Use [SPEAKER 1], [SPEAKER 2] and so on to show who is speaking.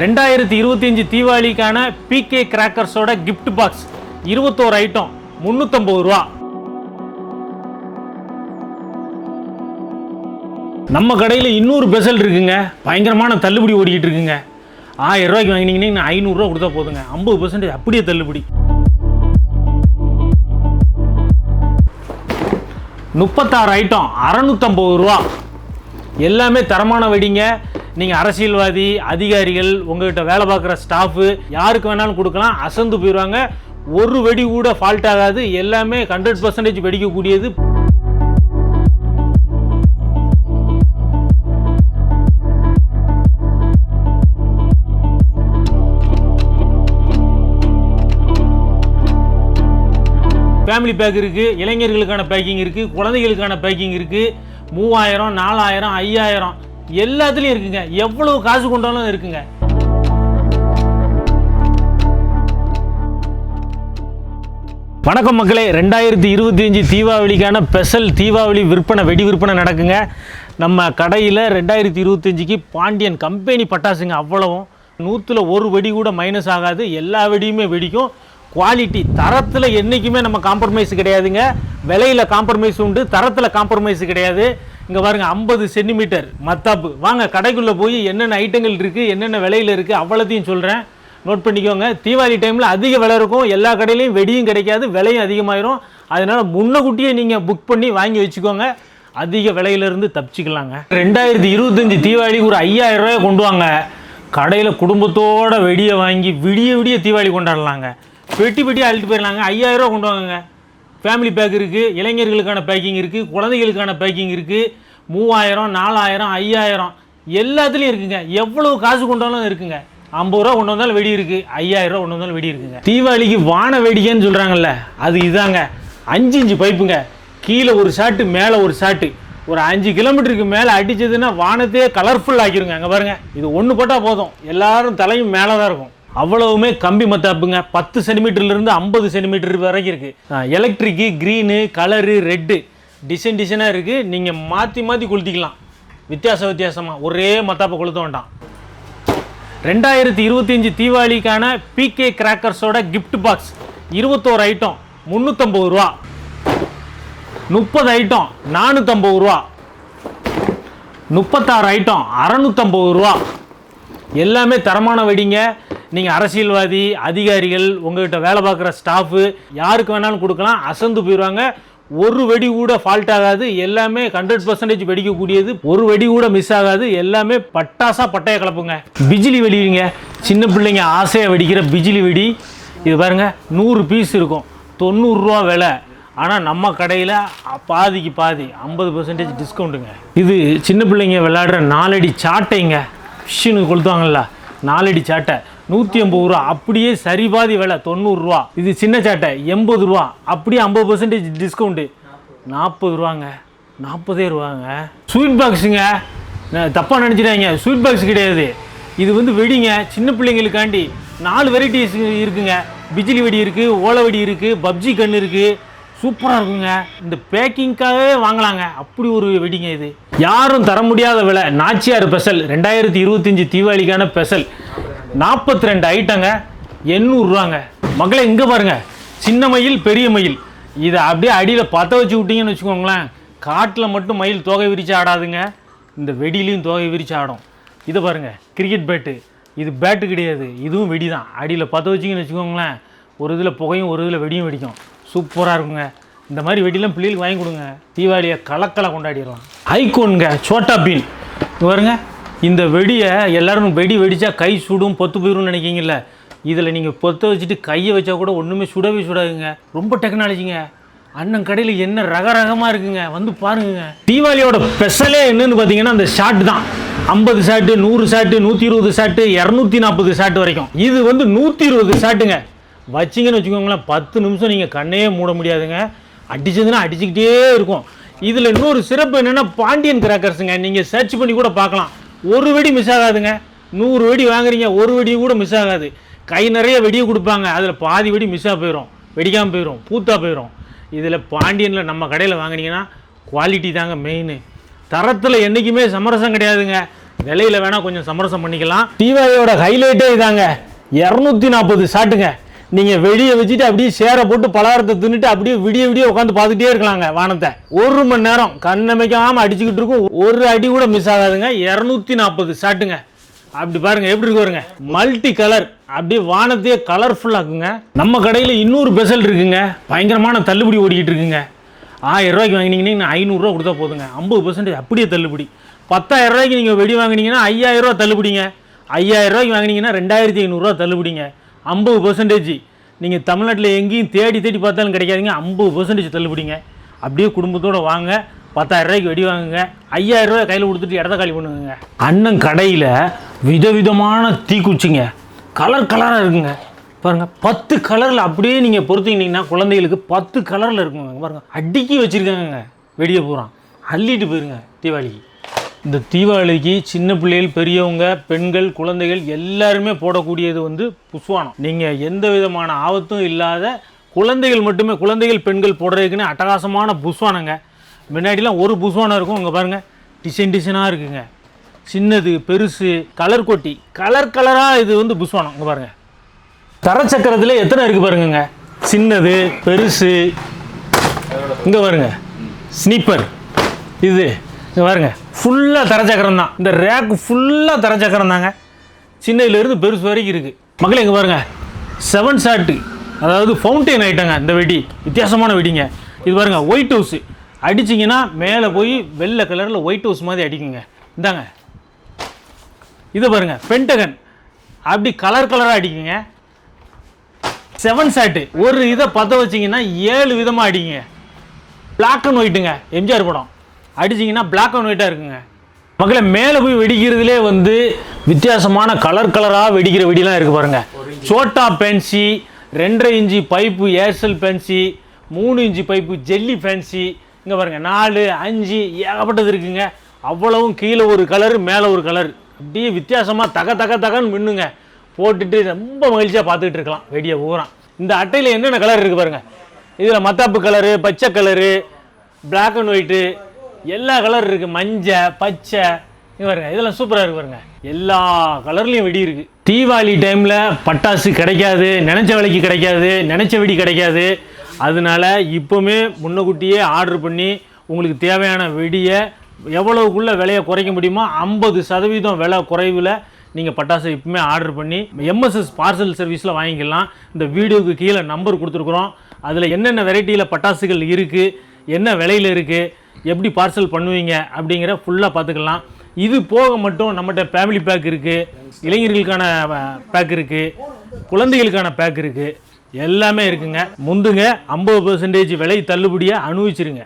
[SPEAKER 1] ரெண்டாயிரத்தி இருபத்தஞ்சி தீபாவளிக்கான பிகே கிராக்கர்ஸோட கிஃப்ட் பாக்ஸ் இருபத்தோரு ஐட்டம் முந்நூற்றம்பது ரூபா. நம்ம கடையில் இன்னொரு பெசல் இருக்குங்க. பயங்கரமான தள்ளுபடி ஓடிக்கிட்டு இருக்குங்க. ஆயிரம் ரூபாய்க்கு வாங்கினீங்கன்னா ஐநூறுரூவா கொடுத்தா போதுங்க. ஐம்பது பர்சன்டேஜ் அப்படியே தள்ளுபடி. முப்பத்தாறு ஐட்டம் அறநூற்றம்பது ரூபா. எல்லாமே தரமான வெடிங்க. நீங்கள் அரசியல்வாதி அதிகாரிகள் உங்ககிட்ட வேலை பார்க்குற ஸ்டாஃபு யாருக்கு வேணாலும் கொடுக்கலாம். அசந்து போயிடுவாங்க ஒரு வெடி கூட ஃபால்ட் ஆகாது. எல்லாமே ஹண்ட்ரட் பர்சன்டேஜ் வெடிக்கக்கூடியது. ஃபேமிலி பேக் இருக்குது இளைஞர்களுக்கான பேக்கிங் இருக்குது குழந்தைகளுக்கான பேக்கிங் இருக்குது மூவாயிரம் நாலாயிரம் ஐயாயிரம். எல்லாத்துலேயும் இருக்குங்க. எவ்வளவு காசு கொண்டாலும் இருக்குங்க. வணக்கம் மக்களே. ரெண்டாயிரத்தி இருபத்தி அஞ்சு தீபாவளிக்கான ஸ்பெஷல் தீபாவளி விற்பனை வெடி விற்பனை நடக்குங்க. நம்ம கடையில் ரெண்டாயிரத்தி இருபத்தஞ்சிக்கு பாண்டியன் கம்பெனி பட்டாசுங்க அவ்வளவும். நூற்றில் ஒரு வெடி கூட மைனஸ் ஆகாது. எல்லா வெடியுமே வெடிக்கும். குவாலிட்டி தரத்தில் என்றைக்குமே நம்ம காம்ப்ரமைஸ் கிடையாதுங்க. விலையில் காம்ப்ரமைஸ் உண்டு தரத்தில் காம்ப்ரமைஸ் கிடையாது. இங்கே பாருங்கள் ஐம்பது சென்டிமீட்டர் மத்தாப்பு. வாங்க கடைக்குள்ளே போய் என்னென்ன ஐட்டங்கள் இருக்குது என்னென்ன விலையில் இருக்குது அவ்வளோத்தையும் சொல்கிறேன் நோட் பண்ணிக்கோங்க. தீபாவளி டைமில் அதிக விலை இருக்கும். எல்லா கடையிலையும் வெடியும் கிடைக்காது விலையும் அதிகமாயிரும். அதனால் முன்னக்கூட்டியே நீங்கள் புக் பண்ணி வாங்கி வச்சுக்கோங்க. அதிக விலையிலேருந்து தப்பிச்சிக்கலாங்க. ரெண்டாயிரத்தி இருபத்தஞ்சி தீபாவளிக்கு ஒரு ஐயாயிரம் ரூபாய் கொண்டு வாங்க. கடையில் குடும்பத்தோட வெடியை வாங்கி விடிய விடிய தீபாவளி கொண்டாடலாங்க. பெட்டி பெட்டி அழுட்டு போயிடலாங்க. ஐயாயிரம் ரூபா கொண்டு வாங்க ஃபேமிலி பேக் இருக்குது இளைஞர்களுக்கான பேக்கிங் இருக்குது குழந்தைகளுக்கான பேக்கிங் இருக்குது மூவாயிரம் நாலாயிரம் ஐயாயிரம் எல்லாத்துலேயும் இருக்குங்க. எவ்வளோ காசு கொண்டாலும் இருக்குங்க. ஐம்பது ரூபா கொண்டு வந்தாலும் வெடி இருக்குது ஐயாயிரம் ரூபா கொண்டு வந்தாலும் வெடி இருக்குங்க. தீபாவளிக்கு வான வெடிக்கைன்னு சொல்கிறாங்கல்ல அது இதாங்க. அஞ்சு இஞ்சு பைப்புங்க. கீழே ஒரு ஷாட்டு மேலே ஒரு ஷாட்டு. ஒரு அஞ்சு கிலோமீட்டருக்கு மேலே அடிச்சதுன்னா வானத்தையே கலர்ஃபுல் ஆக்கிருங்க. அங்கே பாருங்கள் இது ஒன்று போட்டால் போதும். எல்லாரும் தலையும் மேலே தான் இருக்கும். அவ்வளவுமே கம்பி மத்தாப்புங்க பத்து சென்டிமீட்டர்லேருந்து ஐம்பது சென்டிமீட்டர் வரைக்கும் இருக்குது electric green colour red design டிசைனாக இருக்குது நீங்கள் மாற்றி மாற்றி கொளுத்திக்கலாம். வித்தியாச வித்தியாசமாக ஒரே மத்தாப்பை கொளுத்த வேண்டாம். ரெண்டாயிரத்தி இருபத்தஞ்சி தீபாவளிக்கான பிகே கிராக்கர்ஸோட கிஃப்ட் பாக்ஸ் இருபத்தோரு ஐட்டம் முந்நூற்றம்பது ரூபா. முப்பது ஐட்டம் நானூற்றம்பது ரூபா. முப்பத்தாறு ஐட்டம் அறநூற்றம்பது ரூபா. எல்லாமே தரமான வெடிங்க. நீங்கள் அரசியல்வாதி அதிகாரிகள் உங்ககிட்ட வேலை பார்க்குற ஸ்டாஃபு யாருக்கு வேணாலும் கொடுக்கலாம். அசந்து போயிடுவாங்க. ஒரு வெடி கூட ஃபால்ட் ஆகாது. எல்லாமே ஹண்ட்ரட் பர்சன்டேஜ் வெடிக்கக்கூடியது. ஒரு வெடி கூட மிஸ் ஆகாது. எல்லாமே பட்டாசா பட்டைய கலப்புங்க. பிஜிலி வெடிங்க சின்ன பிள்ளைங்க ஆசையாக வெடிக்கிற பிஜிலி வெடி. இது பாருங்க நூறு பீஸ் இருக்கும். தொண்ணூறுரூவா விலை. ஆனால் நம்ம கடையில் பாதிக்கு பாதி ஐம்பது பர்சன்டேஜ் டிஸ்கவுண்ட்டுங்க இது சின்ன பிள்ளைங்க விளையாடுற நாலடி சாட்டைங்க. ஃபிஷ்ஷுன்னு கொளுத்துவாங்கல்ல. நாலடி சாட்டை. நூற்றி ஐம்பது ரூபா. அப்படியே சரி பாதி விலை தொண்ணூறுரூவா இது சின்ன சாட்டை. எண்பது ரூபா. அப்படியே ஐம்பது பர்சன்டேஜ் டிஸ்கவுண்ட்டு நாற்பது ரூபாங்க. நாற்பதே ரூபாங்க. ஸ்வீட் பாக்ஸுங்க தப்பாக நினச்சிட்டாங்க ஸ்வீட் பாக்ஸ் கிடையாது. இது வந்து வெடிங்க. சின்ன பிள்ளைங்களுக்காண்டி நாலு வெரைட்டிஸ் இருக்குங்க. பிஜிலி வெடி இருக்குது ஓலை வெடி இருக்குது பப்ஜி கன் இருக்குது சூப்பராக இருக்குங்க. இந்த பேக்கிங்க்காகவே வாங்கலாங்க. அப்படி ஒரு வெடிங்க இது. யாரும் தர முடியாத விலை. நாச்சியார் ஸ்பெஷல் ரெண்டாயிரத்தி இருபத்தஞ்சி தீபாவளிக்கான ஸ்பெஷல் நாற்பத்தி ரெண்டு ஐட்டங்க எண்ணூறுரூவாங்க மக்களை இங்கே பாருங்க. சின்ன மயில் பெரிய மயில். இதை அப்படியே அடியில் பற்ற வச்சு விட்டீங்கன்னு வச்சுக்கோங்களேன். காட்டில் மட்டும் மயில் தோகை விரித்து ஆடாதுங்க. இந்த வெடியிலையும் தோகை விரித்து ஆடும். இதை பாருங்க கிரிக்கெட் பேட்டு இது பேட்டு கிடையாது. இதுவும் வெடி தான் அடியில் பற்ற வச்சிங்கன்னு வச்சுக்கோங்களேன். ஒரு இதில் புகையும் ஒரு இதில் வெடியும் வெடிக்கும். சூப்பராக இருக்குங்க. இந்த மாதிரி வெடிலாம் பிள்ளைகளுக்கு வாங்கி கொடுங்க. தீபாவளியை கலக்கலை கொண்டாடிடலாம். ஐகோனுங்க சோட்டா பீன். பாருங்கள் பாருங்க. இந்த வெடியை எல்லோரும் வெடி வெடித்தா கை சுடும் பொத்து போயிடும்னு நினைக்கிங்கல்ல இதில் நீங்கள் பொத்த வச்சுட்டு கையை வச்சா கூட ஒன்றுமே சுடவே சுடாதுங்க. ரொம்ப டெக்னாலஜிங்க. அண்ணன் கடையில் என்ன ரக ரகமாக இருக்குங்க. வந்து பாருங்க தீபாவளியோட ஸ்பெஷலே என்னன்னு பார்த்தீங்கன்னா அந்த ஷாட் தான். ஐம்பது ஷாட்டு நூறு ஷாட்டு நூற்றி இருபது ஷாட்டு இரநூத்தி நாற்பது ஷாட்டு வரைக்கும். இது வந்து நூற்றி இருபது ஷாட்டுங்க வச்சிங்கன்னு வச்சுக்கோங்களேன் பத்து நிமிஷம் நீங்கள் கண்ணையே மூட முடியாதுங்க. அடிச்சதுன்னா அடிச்சுக்கிட்டே இருக்கும். இதில் இன்னொரு சிறப்பு என்னென்னா பாண்டியன் கிராக்கர்ஸுங்க நீங்கள் சர்ச் பண்ணி கூட பார்க்கலாம். ஒரு வெடி மிஸ் ஆகாதுங்க. நூறு வெடி வாங்குறீங்க ஒரு வெடி கூட மிஸ் ஆகாது. கை நிறைய வெடியை கொடுப்பாங்க. அதில் பாதி வெடி மிஸ் போயிடும் வெடிக்காமல் போயிடும் பூத்தா போயிடும் இதில் பாண்டியனில் நம்ம கடையில் வாங்கினீங்கன்னா குவாலிட்டி தாங்க மெயின் தரத்தில் என்றைக்குமே சமரசம் கிடையாதுங்க. விலையில வேணால் கொஞ்சம் சமரசம் பண்ணிக்கலாம். தீபாவளியோட ஹைலைட்டே இதாங்க. இரநூத்தி நாற்பது சாட்டுங்க. நீங்கள் வெடியை வச்சுட்டு அப்படியே சேரை போட்டு பலகாரத்தை தின்னுட்டு அப்படியே விடிய விடிய உட்காந்து பார்த்துட்டே இருக்கலாங்க வானத்தை. ஒரு மணி நேரம் கண்ணமைக்காமல் அடிச்சுக்கிட்டு இருக்கும். ஒரு அடி கூட மிஸ் ஆகாதுங்க. இரநூத்தி நாற்பது ஷாட்டுங்க அப்படி பாருங்க எப்படி இருக்கு பாருங்க. மல்டி கலர் அப்படியே வானத்தையே கலர்ஃபுல்லாக்குங்க நம்ம கடையில் இன்னொரு பெசல் இருக்குங்க. பயங்கரமான தள்ளுபடி ஓடிக்கிட்டு இருக்குங்க. ஆயிரம் ரூபாய்க்கு வாங்கினீங்கன்னா ஐநூறுரூவா கொடுத்தா போதுங்க. ஐம்பது பர்சன்டேஜ் அப்படியே தள்ளுபடி. பத்தாயிரம் ரூபாய்க்கு நீங்கள் வெடி வாங்கினீங்கன்னா ஐயாயிரம் ரூபா தள்ளுபடிங்க. ஐயாயிரம் ரூபாய்க்கு வாங்கினீங்கன்னா ரெண்டாயிரத்தி ஐநூறுரூவா தள்ளுபடிங்க. ஐம்பது பர்சன்டேஜ் நீங்கள் தமிழ்நாட்டில் எங்கேயும் தேடி தேடி பார்த்தாலும் கிடைக்காதுங்க. ஐம்பது பர்சன்டேஜ் தள்ளுபடிங்க. அப்படியே குடும்பத்தோடு வாங்க. பத்தாயிரரூபாய்க்கு வெடி வாங்குங்க. ஐயாயிரம் கையில் கொடுத்துட்டு இடத்த காலி பண்ணுங்க அண்ணன் கடையில் விதவிதமான தீக்குச்சிங்க. கலர் கலராக இருக்குங்க. பாருங்கள் பத்து கலரில் அப்படியே நீங்கள் பொறுத்தீங்கன்னா குழந்தைகளுக்கு பத்து கலரில் இருக்குங்க. பாருங்க அடுக்கி வச்சுருக்காங்க வெடியை பூரா. அள்ளிட்டு போயிருங்க தீபாவளிக்கு. இந்த தீபாவளிக்கு சின்ன பிள்ளைகள் பெரியவங்க பெண்கள் குழந்தைகள் எல்லாருமே போடக்கூடியது வந்து புஸ்வானம். நீங்கள் எந்த விதமான ஆபத்தும் இல்லாத குழந்தைகள் மட்டுமே குழந்தைகள் பெண்கள் போடுறதுக்குன்னு அட்டகாசமான புஸ்வானங்க. முன்னாடிலாம் ஒரு புஸ்வானம் இருக்கும் இங்கே பாருங்கள் டிசைன் டிசைனாக இருக்குங்க. சின்னது பெருசு கலர் கொட்டி. கலர் கலராக இது வந்து புஸ்வானம் இங்கே பாருங்கள் தரச்சக்கரத்தில் எத்தனை இருக்குது பாருங்கங்க. சின்னது பெருசு. இங்கே பாருங்க. ஸ்னீப்பர். இது இங்கே பாருங்க. ஃபுல்லாக தரச்சக்கரம் தான். இந்த ரேக்கு ஃபுல்லாக தரச்சக்கரம் தாங்க. சின்னதுலேருந்து பெருசு வரைக்கும் இருக்குது மக்கள் இங்கே பாருங்க. செவன் ஷாட்டு அதாவது ஃபவுண்டைன் ஐட்டங்க இந்த வெடி வித்தியாசமான வெடிங்க இது பாருங்க ஒயிட் ஹவுஸ் அடிச்சிங்கன்னா மேலே போய் வெள்ளை கலரில் ஒயிட் ஹவுஸ் மாதிரி அடிக்குங்க. இந்தாங்க. இது பாருங்க பென்டகன் அப்படி கலர் கலராக அடிக்குங்க. செவன் ஷாட்டு ஒரு இதை பற்ற வச்சிங்கன்னா ஏழு விதமாக அடிக்குங்க. பிளாக் அண்ட் ஒயிட்டுங்க எம்ஜிஆர் படம். அடிச்சிங்கன்னா பிளாக் அண்ட் ஒயிட்டாக இருக்குங்க. மக்களை மேலே போய் வெடிக்கிறதுலே வந்து வித்தியாசமான கலர் கலராக வெடிக்கிற வெடிலாம் இருக்குது பாருங்க. சோட்டா பென்சி ரெண்டரை இஞ்சி பைப்பு ஏர்செல் பென்சி மூணு இன்ச்சு பைப்பு ஜெல்லி ஃபேன்சி இங்கே பாருங்க நாலு அஞ்சு ஏகப்பட்டது இருக்குங்க. அவ்வளவும் கீழே ஒரு கலர் மேலே ஒரு கலர் அப்படியே வித்தியாசமாக தக தக தகன்னு மின்னுங்க. போட்டுட்டு ரொம்ப மகிழ்ச்சியாக பார்த்துக்கிட்டு இருக்கலாம். வெடியை பூரா. இந்த அட்டையில் என்னென்ன கலர் இருக்குது பாருங்கள் இதில் மத்தாப்பு கலரு பச்சை கலரு பிளாக் அண்ட் ஒயிட்டு எல்லா கலர் இருக்குது மஞ்சள் பச்சை இங்க பாருங்க இதெல்லாம் சூப்பராக இருக்கு பாருங்க. எல்லா கலர்லேயும் வெடி இருக்கு. தீபாவளி டைமில் பட்டாசு கிடைக்காது நினச்ச விலைக்கு கிடைக்காது நினச்ச வெடி கிடைக்காது. அதனால இப்போவுமே முன்னக்கூட்டியே ஆர்டர் பண்ணி உங்களுக்கு தேவையான வெடியை எவ்வளவுக்குள்ள விலையை குறைக்க முடியுமோ ஐம்பது சதவீதம் விலை குறைவில் நீங்கள் பட்டாசு இப்பவுமே ஆர்டர் பண்ணி எம்எஸ்எஸ் பார்சல் சர்வீஸில் வாங்கிக்கலாம். இந்த வீடியோவுக்கு கீழே நம்பர் கொடுத்துருக்குறோம். அதில் என்னென்ன வெரைட்டியில் பட்டாசுகள் இருக்குது என்ன விலையில் இருக்குது எப்படி பார்சல் பண்ணுவீங்க அப்படிங்கிற ஃபுல்லாக பார்த்துக்கலாம். இது போக மட்டும் நம்மகிட்ட ஃபேமிலி பேக் இருக்குது இளைஞர்களுக்கான பேக் இருக்குது குழந்தைகளுக்கான பேக் இருக்குது எல்லாமே இருக்குங்க. முந்துங்க ஐம்பது பர்சன்டேஜ் விலை தள்ளுபடியாக அனுபவிச்சிருங்க.